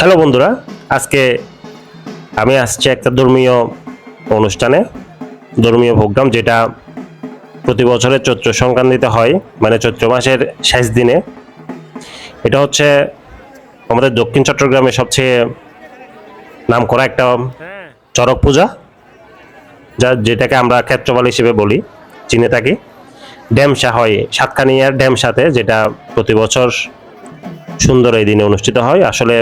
Hello বন্ধুরা আজকে আমি আসছি একটা ধর্মীয় অনুষ্ঠানে ধর্মীয় প্রোগ্রাম যেটা প্রতি বছরের চৈত্র সংক্রান্তিতে হয় মানে চৈত্র মাসের শেষ দিনে। এটা হচ্ছে আমাদের দক্ষিণ চট্টগ্রামে সবচেয়ে নাম করা একটা চড়ক পূজা যা যেটাকে আমরা ক্ষেত্রপাল হিসেবে বলি চিনে থাকি। ড্যামসা হয় সাতকানিয়ার ড্যামসাতে যেটা প্রতি বছর সুন্দর এই দিনে অনুষ্ঠিত হয়। আসলে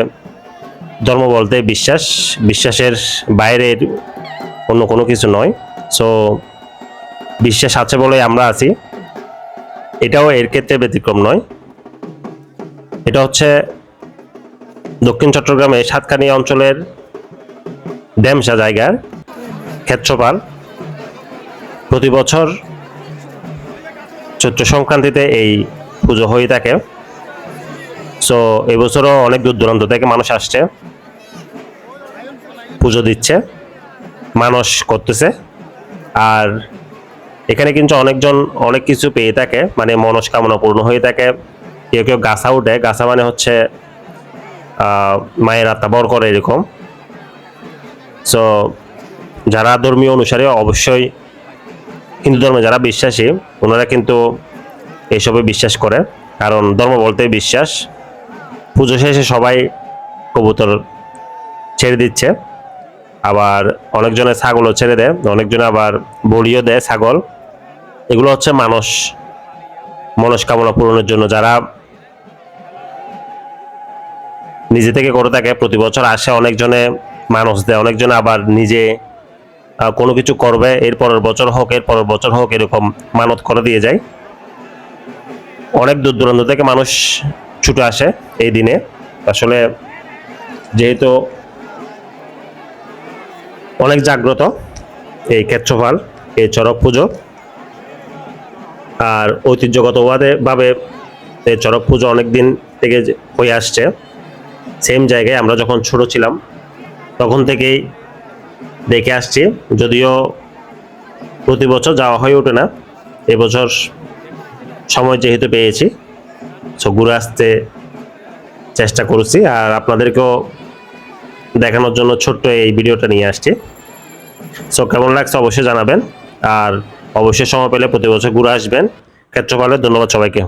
ধর্ম বলতে বিশ্বাস। বিশ্বাসের বাইরের অন্য কোনো কিছু নয়। সো বিশ্বাস আছে বলে আমরা আছি। এটাও এর ক্ষেত্রে ব্যতিক্রম নয়। এটা হচ্ছে দক্ষিণ চট্টগ্রামে সাতকানিয়া অঞ্চলের ড্যামসা জায়গার ক্ষেত্রপাল। প্রতি বছর চৈত্র সংক্রান্তিতে এই পুজো হয়ে থাকে। সো এবছরও অনেক দূর দূরান্ত থেকে মানুষ আসছে। পুজো দিচ্ছে মানুষ করতেছে। আর এখানে কিন্তু অনেকজন, অনেক কিছু পেয়ে থাকে মানে মনস্কামনা পূর্ণ হয়ে থাকে। কেউ কেউ গাছা উঠে, গাছা মানে হচ্ছে মায়ের আত্মা বর করে এরকম। সো যারা ধর্মীয় অনুসারে, অবশ্যই হিন্দু ধর্মে যারা বিশ্বাসী, ওনারা কিন্তু এইসবে বিশ্বাস করে। কারণ ধর্ম বলতে বিশ্বাস। পুজো শেষে সবাই কবুতর ছেড়ে দিচ্ছে। আবার অনেকজনে ছাগলও ছেড়ে দেয়, অনেকজনে আবার বলিও দেয় ছাগল। এগুলো হচ্ছে মানুষ, মনস্কামনা পূরণের জন্য। যারা নিজে থেকে করে থাকে, প্রতি বছর আসে, অনেকজনে মানুষ দেয়, অনেকজনে আবার নিজে কোনো কিছু করবে, এর পরের বছর হোক, এর পরের বছর হোক, এরকম মানত করে দিয়ে যায়। অনেক দূর দূরান্ত থেকে মানুষ ছুটে আসে এই দিনে। আসলে যেহেতু অনেক জাগ্রত এই ক্ষেত্রফল, এই চড়ক পুজো। আর ঐতিহ্যগতভাবে এই চড়ক পুজো অনেক দিন থেকে হয়ে আসছে। সেম জায়গায় আমরা যখন ছোট ছিলাম, তখন থেকেই দেখে আসছি। যদিও প্রতি বছর যাওয়া হয়ে ওঠে না, এবছর সময় যেহেতু পেয়েছি সো ঘুরে আসতে চেষ্টা করছি। আর আপনাদেরকেও দেখানোর জন্য ছোট্ট এই ভিডিওটা নিয়ে আসছি। সো কেমন লাগছে অবশ্যই জানাবেন। আর অবশ্যই সময় পেলে প্রতি বছর ঘুরে আসবেন। ক্ষেত্রপালের ধন্যবাদ সবাইকে।